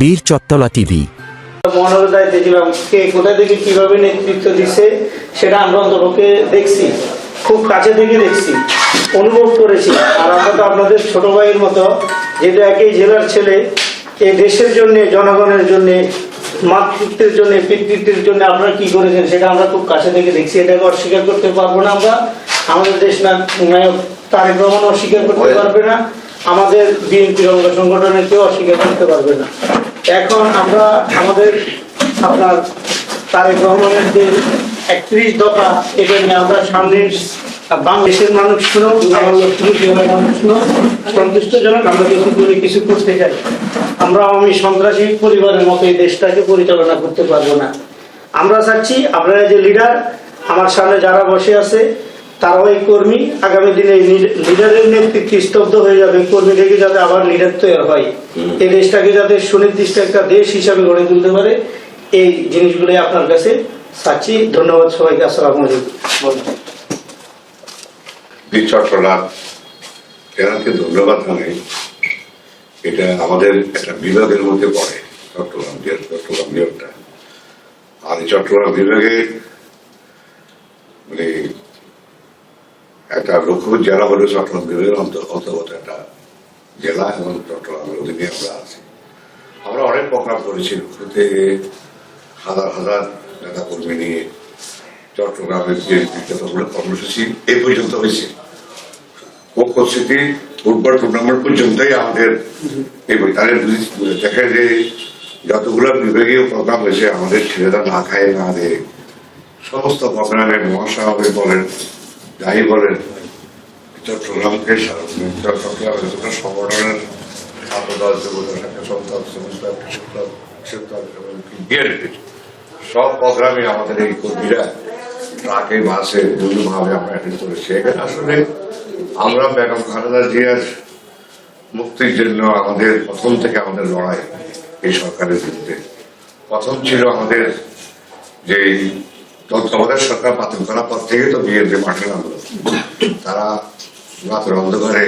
বীর চত্তলা টিভি। মহানগরদায় দেখলাম কে কোথা থেকে কীভাবে নেতৃত্ব দিচ্ছে সেটা আমরা অন্তপক্ষে দেখছি খুব কাছে থেকে দেখছি অনুভব করেছি। আর আমরা তো আপনাদের ছোট ভাইয়ের মতো যেহেতু একই জেলার ছেলে এই দেশের জন্য জনগণের জন্য মাতৃত্বের জন্য পিতৃত্বের জন্য আপনারা কি করেছেন সেটা আমরা খুব কাছে থেকে দেখছি। এটাকে অস্বীকার করতে পারব না আমরা। আমাদের দেশ নায়ক তারেক রহমান অস্বীকার করতে পারবে না। আমাদের বিএনপি অঙ্গ সংগঠনের কেউ অস্বীকার করতে পারবে না। এখন আমরা আমাদের আপনার তারেক রহমানের যে একত্রিশ দফা এটা নিয়ে আমরা সামনের বাংলাদেশের মানুষ শুনো, আমার মানুষ শুনো সন্তুষ্টজনক আমরা কিছু করে কিছু করতে চাই। আমরা আমি সন্ত্রাসী পরিবারের মতো এই দেশটাকে পরিচালনা করতে পারব না। আমরা চাচ্ছি আপনারা যে লিডার আমার সামনে যারা বসে আছে তারাও এই কর্মী আগামী দিনে লিডারের নেতৃত্বে স্তব্ধ হয়ে যাবে। কর্মী থেকে যাতে আবার লিডার তৈরি হয়। এই দেশটাকে যাতে সুনির্দিষ্ট একটা দেশ হিসাবে গড়ে তুলতে পারে এই জিনিসগুলো আপনার কাছে চাচ্ছি। ধন্যবাদ সবাইকে। আসসালামু আলাইকুম। বীর চট্টগ্রাম। এনাকে ধন্যবাদ জানাই। এটা আমাদের একটা বিভাগের মধ্যে পড়ে চট্টগ্রাম জেলা চট্টগ্রাম বিভাগটা আর এই চট্টগ্রাম বিভাগে মানে একটা লক্ষ্মীপুর জেলা হলো চট্টগ্রাম বিভাগের অন্তর্গত একটা জেলা এবং চট্টগ্রামের অধীনে আমরা আছি। আমরা অনেক প্রোগ্রাম করেছি লক্ষ্মীতে হাজার হাজার নেতা কর্মী নিয়ে চট্টগ্রামের যে যতগুলো কর্মসূচি এ পর্যন্ত হয়েছে। উপস্থিতি ফুটবল টুর্নামেন্ট পর্যন্তই আমাদের এই বুঝি- দেখে যে যতগুলো বিভাগীয় প্রোগ্রাম হয়েছে, আমাদের ছেলেরা না খায় না দেয়। সমস্ত প্রোগ্রামে মহাসভাপতি বলেন যাই বলেন চট্টগ্রামকে সারা- সংগঠনের ছাত্রদল যুবদল শাখা সন্তান দল কৃষক দল সব প্রোগ্রামে আমাদের এই কর্মীরা ট্রাকে বাসে বিভিন্নভাবে আমরা অ্যাটেন্ড করেছি। এখানে আসলে আমরা বেগম খালেদা জিয়ার মুক্তির জন্য আমাদের প্রথম থেকে আমাদের লড়াই এই সরকারের বিরুদ্ধে। প্রথম ছিল আমাদের যে তত্ত্বাবধায়ক সরকার বাতিল করার পর থেকে তো বিএনপি মাঠে নামলো, তারা রাতের অন্ধকারে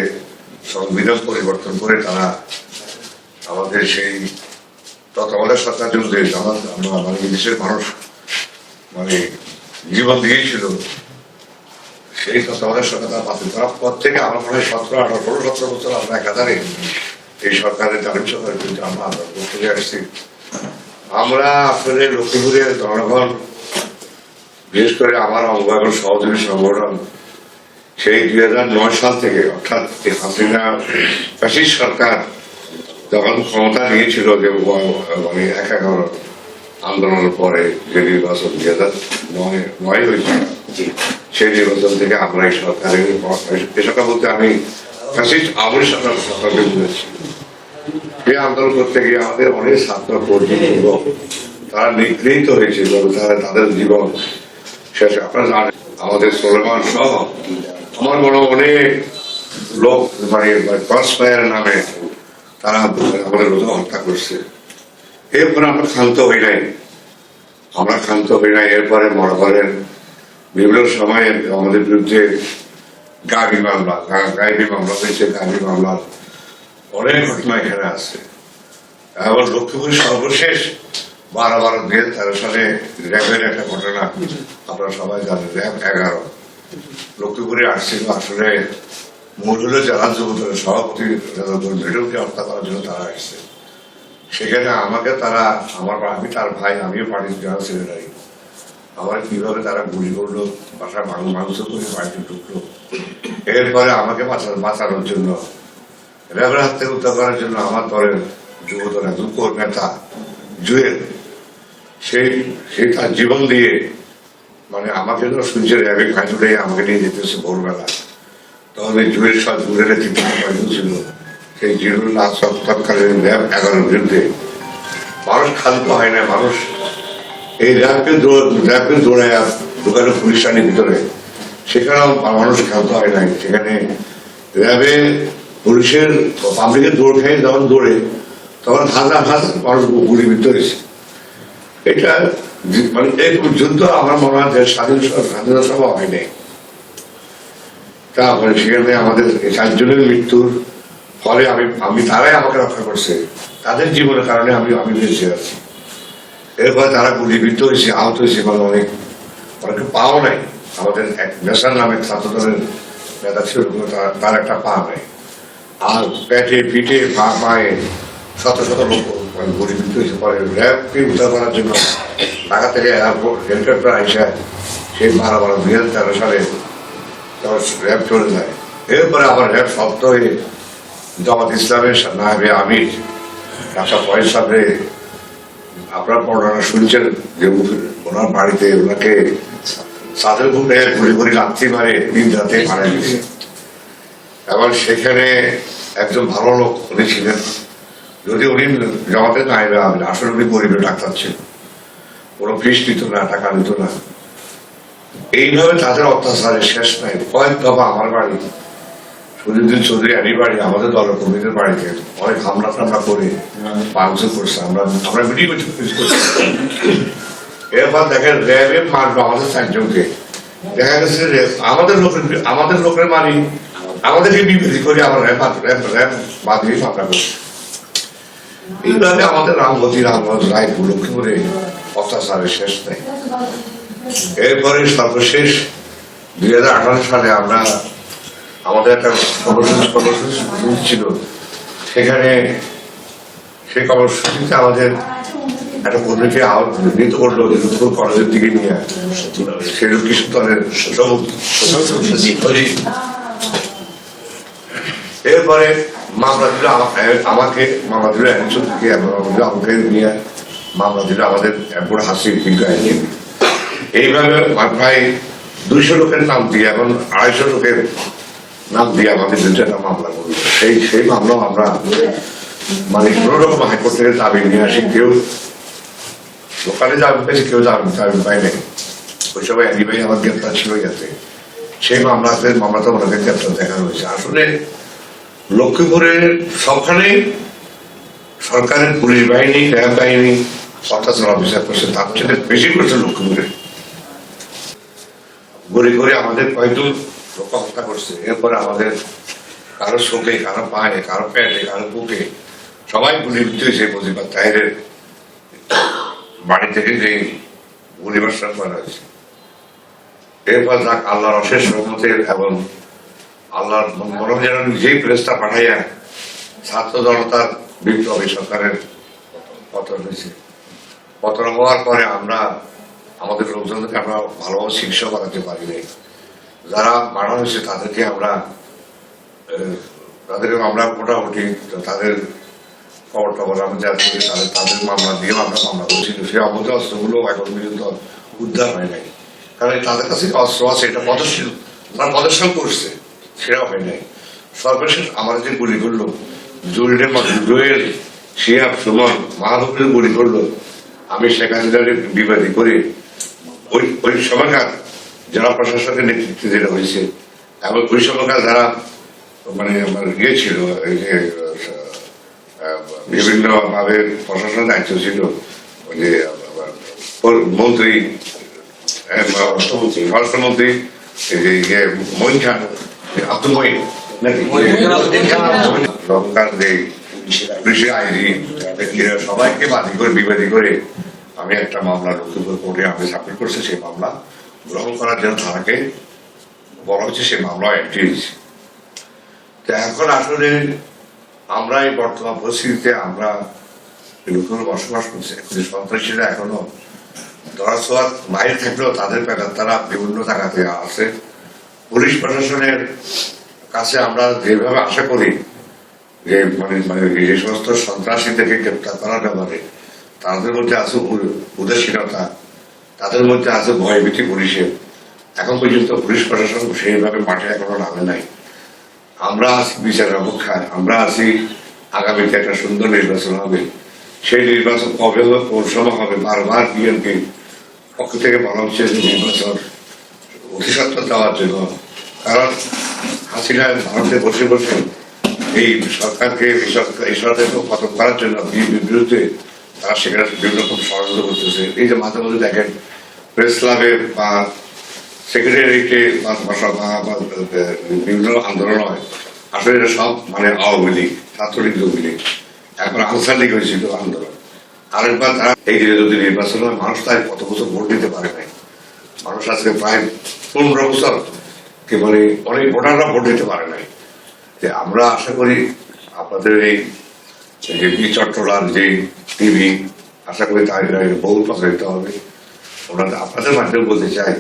সংবিধান পরিবর্তন করে তারা আমাদের সেই তত্ত্বাবধায়ক সরকার বিরুদ্ধে আমার আমরা মানে দেশের মানুষ মানে জীবন দিয়েছিল সেই তত্ত্বাবধায়ক সরকার তারা বাতিল করার পর থেকে আমার মনে হয় সতেরো, আঠারো, ষোলো, সতেরো বছর আমরা একাধারে এই সরকারের জালিম সরকারের বিরুদ্ধে আমরা আন্দোলন করতে আসছি আমরা আসলে লক্ষ্মীপুরের জনগণ বিশেষ করে আমার অঙ্গন সহযোগী সংগঠন, সেই দুই হাজার নয় সাল থেকে, অর্থাৎ হাসিনা ফ্যাসিস্ট সরকার যখন ক্ষমতা নিয়েছিল যে মানে এক এগারো আন্দোলনের পরে যে নির্বাচন দুই হাজার নয় হয়েছিল সেই নির্বাচন থেকে আমরা এই সরকারের এ সরকার বলতে আমি ফ্যাসিস্ট আমল সরকার, সরকারকে বুঝেছি এই আন্দোলন করতে গিয়ে আমাদের অনেক ছাত্র, কর্মী তারা নিগৃহীত হয়েছিল, তারা তাদের জীবন শেষে আপনারা আমাদের সোলেমান সহ আমার অনেক লোক মানে ক্রস ফায়ার নামে তারা আমাদের লোক হত্যা করছে। এরপরে আমরা ক্ষান্ত হই নাই। আমরা হই নাই, এরপরে মনে করেন বিভিন্ন সময়ে আমাদের বিরুদ্ধে গাড়ি মামলা গাড়ি মামলা হয়েছে গাড়ি মামলা অনেক ঘটনা এখানে আছে। এবং লক্ষ্মীপুর সর্বশেষ বারো বারো দুই তেরো সালে র্যাবের একটা ঘটনা আপনারা সবাই জানেন র্যাব এগারো। লক্ষ্মীপুরে আসছিল আসলে হলো জেলা যুবদলের সভাপতি ভিডিওকে হত্যা করার জন্য তারা আসছে সেখানে আমাকে তারা, আমার আমি তার ভাই, আমিও পার্টির জেনারেল সেক্রেটারি আমার কীভাবে তারা গুলি করল, বাসায় মানুষ মাংস করে বাড়িতে ঢুকলো। এরপরে আমাকে বাঁচার বাঁচানোর জন্য র্যাবের হাত থেকে উদ্ধার করার জন্য আমার দলের যুবদল একজন কোর নেতা জুয়েল সেই সেই তার জীবন দিয়ে মানে আমাকে তো শুনছে র্যাবে খাইটুলে আমাকে নিয়ে যেতেছে ভোরবেলা। এই জুয়েল সব জুয়েলের তিনটা কয়েকজন ছিল। সেই জিরুল না তৎকালীন র্যাব এগারোর বিরুদ্ধে। মানুষ ক্ষান্ত হয় না, মানুষ এই র্যাবকে র্যাবকে দৌড়ায় দোকানে পুলিশ আনি ভিতরে। সেখানেও মানুষ ক্ষান্ত হয় নাই। সেখানে র্যাবে পুলিশের পাবলিকের দৌড় খেয়ে যখন দৌড়ে, তখন হাজার হাজার মানুষ ভিতরে এটা মানে এই পর্যন্ত আমার মনে হয় স্বাধীন স্বাধীনতা সভা হয় নাই তারপরে সেখানে আমাদের চারজনের মৃত্যুর ফলে আমি আমি তারাই আমাকে রক্ষা করছে। তাদের জীবনের কারণে আমি আমি বেঁচে আছি। এরপরে তারা গুলিবিদ্ধ হয়েছে, আহত হয়েছে মানে অনেক, অনেকে পাও নাই। আমাদের এক নেশার নামে ছাত্র দলের নেতা ছিল তার একটা পা নাই। আর পেটে, পিঠে, পা, পায়ে শত শত লোক মানে গুলিবিদ্ধ হয়েছে পরে র্যাবকে উদ্ধার করার জন্য? ঢাকা থেকে হেলিকপ্টার আইসা সেই বারো দুই হাজার তেরো সালে র্যাব চলে যায়। এরপরে আবার র্যাব শব্দ হয়ে জামাত ইসলামের নায়বে আমির ডাক্তার ফয়েজ সাহেব আপনার পড়ানো শুনছেন যে ওনার বাড়িতে ওনাকে সাদের উপরে ঘুরে ঘুরে লাথি মারে, দিন রাতে মারা। গেছে এবং সেখানে একজন ভালো লোক উনি ছিলেন। যদি উনি জমাতে নাইবে আমি আসলে উনি গরিবের ডাক্তার ছিলেন কোনো ফিস নিত না, টাকা নিত না। এইভাবে তাদের অত্যাচারের শেষ নাই। কয়েক দফা আমার বাড়ি সুরুদ্দিন চৌধুরী আলী বাড়ি, আমাদের দলের কর্মীদের বাড়িতে অনেক হামলা টামলা করে ভাঙচুর করছে। আমরা আমরা মিটিং করছি। এরপর দেখেন, র্যাবে মারলো আমাদের চারজনকে। দেখা গেছে যে আমাদের লোকের আমাদের লোকের মারি আমাদেরকে বিবৃতি করে আবার র্যাব র্যাব র্যাব বাদিয়ে মামলা করছে। এইভাবে আমাদের রামগতি রামগঞ্জ রায় লক্ষ্মীপুরে অত্যাচারের শেষ নেই এরপরে সর্বশেষ দুই হাজার আঠারো সালে আমরা আমাদের একটা কর্মসূচি কর্মসূচি ছিল সেখানে সেই কর্মসূচিতে আমাদের একটা কর্মীকে আহত করল লুৎফুর কলেজের দিকে নিয়ে কৃষ্ণ দলের এরপরে মামলা দিল আমা- আমাকে মামলা দিল একজন থেকে আমাকে নিয়ে, মামলা দিল আমাদের বুড়ো হাসি বিজ্ঞানী এইভাবে প্রায় দুইশো লোকের নাম দিয়ে এখন আড়াইশো লোকের নাম দিয়ে আমাদের একটা মামলা করল সেই সেই মামলা আমরা মানে কোন রকম হাইকোর্ট থেকে দাবি নিয়ে আসি, কেউ লোকালে যাবে পেয়েছে কেউ যাবে যাবে পাই নাই। ওই সময় আলী ভাই আমার গ্রেপ্তার ছিল যাতে সেই মামলাতে মামলাতে ওনাকে গ্রেপ্তার দেখানো হয়েছে। আসলে লক্ষ্মীপুরের সবখানে সরকারের পুলিশ বাহিনী র্যাব বাহিনী অত্যাচার অফিসার করছে। তার চেয়ে বেশি করছে লক্ষ্মীপুরে। গড়ে গড়ে আমাদের কয়েকজন লোক হত্যা করছে। এরপরে আমাদের কারও চোখে কারও পায়ে, কারও পেটে কারও বুকে সবাই গুলিবিদ্ধ হয়েছে মুজিবার তাহেরের বাড়ি থেকে যে গুলিবর্ষণ করা হয়েছে। এরপর যাক আল্লাহর অশেষ রহমতের এবং আল্লাহর মরম যেন নিজেই প্রেসটা পাঠাইয়া ছাত্র জনতার বিপ্লবী সরকারের পতন হয়েছে। পতন হওয়ার পরে আমরা, আমাদের লোকজনকে আমরা ভালোভাবে চিকিৎসা করাতে পারি নাই। যারা মারা হয়েছে তাদেরকে আমরা তাদেরকে আমরা মোটামুটি তাদের খবর টবর আমরা যা তাদের তাদের মামলা দিয়ে আমরা মামলা করছি। সেই অবৈধ অস্ত্রগুলো এখন পর্যন্ত উদ্ধার হয় নাই। কারণ তাদের কাছে অস্ত্র আছে, এটা প্রদর্শন তারা প্রদর্শন করছে। সেটা হয় নাই। সর্বশেষ আমার যে গুলি করল জুয়েলের জুয়েল শিয়াব সুমন মাহাবুবের গুলি করল আমি সেখানে বিবাদী করে ওই ওই সময়কার জেলা প্রশাসকের নেতৃত্বে যেটা হয়েছে এবং ওই সময়কার যারা মানে ইয়ে ছিল এই যে বিভিন্ন ভাবে প্রশাসন দায়িত্ব ছিল যে মন্ত্রী আহ, স্বরাষ্ট্রমন্ত্রী এই যে ইয়ে মঈন খান আব্দুল তো এখন আসলে আমরা এই বর্তমান পরিস্থিতিতে আমরা লক্ষ্মীপুর বসবাস করছি সন্ত্রাসীরা এখনও ধরা ছোঁয়ার বাইরে থাকলেও তাদের প্যাটার তারা বিভিন্ন জায়গাতে আছে। পুলিশ প্রশাসনের কাছে আমরা যেভাবে আশা করি যে মানে মানে যে সমস্ত সন্ত্রাসীদেরকে গ্রেপ্তার করার ব্যাপারে, তাদের মধ্যে আছে উদাসীনতা, তাদের মধ্যে আছে ভয়ভীতি পুলিশের। এখন পর্যন্ত পুলিশ প্রশাসন সেইভাবে মাঠে এখনও নামে নাই। আমরা আছি বিচারের অপেক্ষায়, আমরা আছি আগামীতে একটা সুন্দর নির্বাচন হবে। সেই নির্বাচন কবে হবে সময় হবে, বারবার বিএনপি পক্ষ থেকে বলা হচ্ছে নির্বাচন অধিসত্ব দেওয়ার জন্য কারণ হাসিনা ভারতে বসে বসে এই সরকারকে এই সরকারকে পতন করার জন্য বিএনপির বিরুদ্ধে তারা সেখানে বিভিন্ন রকম ষড়যন্ত্র করতেছে। এই যে মাঝে মাঝে দেখেন, প্রেস ক্লাবে বা সেক্রেটারিকে বিভিন্ন আন্দোলন হয়। আসলে এটা সব মানে আওয়ামী লীগ, ছাত্রলীগ আওয়ামী লীগ। একবার আনসার লিগ হয়েছিল আন্দোলন। আরেকবার তারা এই যদি নির্বাচন হয়, মানুষ তাই কত বছর ভোট দিতে পারে নাই। মানুষ আজকে প্রায় পনেরো বছর কি বলে অনেক ভোটাররা ভোট দিতে পারে নাই। যে আমরা আশা করি আপনাদের এই যে বি চট্টলার যে টিভি আশা করি তাই বহু প্রচারিত হবে। ওনাদের আপনাদের মাধ্যমে বলতে চাই,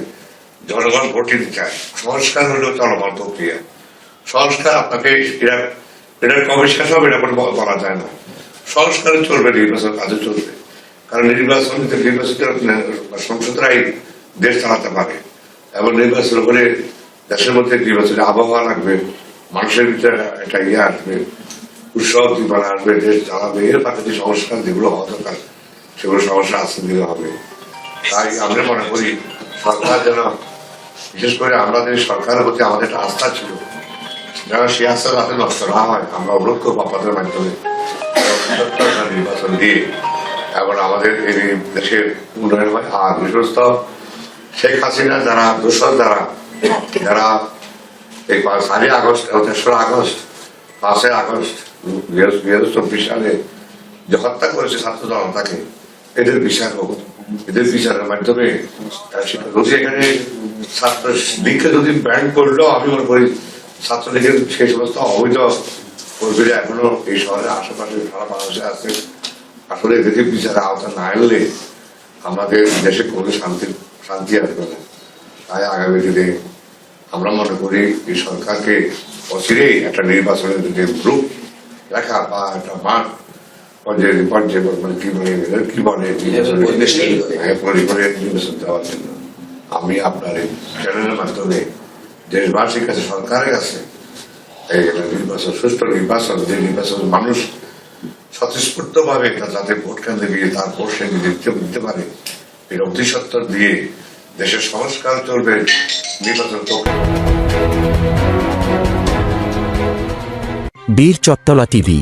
জনগণ ভোট দিতে চায়। সংস্কার হলো চলমান প্রক্রিয়া। সংস্কার আপনাকে এরা এটার কবে এটা কোনো বলা যায় না। সংস্কার চলবে, নির্বাচন কাজে চলবে। কারণ নির্বাচন নির্বাচিত, সংসদরাই দেশ চালাতে পারে। এবং নির্বাচন করে দেশের মধ্যে নির্বাচনের আবহাওয়া লাগবে, মানুষের ভিতরে একটা ইয়ে আসবে, উৎসব জীবন আসবে, দেশ চালাবে এর পাশাপাশি সংস্কার যেগুলো হওয়া দরকার, সেগুলো সমস্যা আসতে দিতে হবে তাই আমরা মনে করি সরকার যেন, বিশেষ করে আমাদের সরকারের প্রতি আমাদের একটা আস্থা ছিল, যেন সেই আস্থা যাতে নষ্ট না হয়, আমরা করব আপনাদের মাধ্যমে। নির্বাচন দিয়ে, এবং আমাদের এই দেশের উন্নয়ন হয়। আর বিশ্বস্ত শেখ হাসিনা যারা দোষর যারা যারা এই চারই আগস্ট তেসরা আগস্ট পাঁচই আগস্ট দুই হাজার চব্বিশ সালে যে হত্যা করেছে ছাত্র জনতাকে, এদের বিচার হোক। এদের বিচারের মাধ্যমে যদি এখানে ছাত্র লীগকে যদি ব্যান করলেও আমি মনে করি ছাত্রলীগের সেই সমস্ত অবৈধ কর্মীরা এখনও এই শহরের আশেপাশে সারা বাংলাদেশে আছে। আসলে এদেরকে বিচারের আওতা না এলে আমাদের দেশে কোনো শান্তি শান্তি আসবে না। তাই আগামী দিনে আমরা মনে করি এই সরকারকে অচিরেই একটা নির্বাচনের যে গ্রুপ লেখা বা একটা মাঠ পর্যায়ে পর্যায়ে মানে কি বলে কি বলে করে। হ্যাঁ, নির্বাচন দেওয়ার জন্য। আমি আপনার এই চ্যানেলের মাধ্যমে দেশবাসীর কাছে সরকারের কাছে এই নির্বাচন সুষ্ঠু নির্বাচন যে নির্বাচন মানুষ স্বতঃস্ফূর্ত ভাবে যাতে ভোট কেন্দ্রে গিয়ে তার ভোট সে দিতে পারে এই অধিসত্তর দিয়ে দেশের সংস্কার চলবে। নির্বাচন বীর চত্তলা টিভি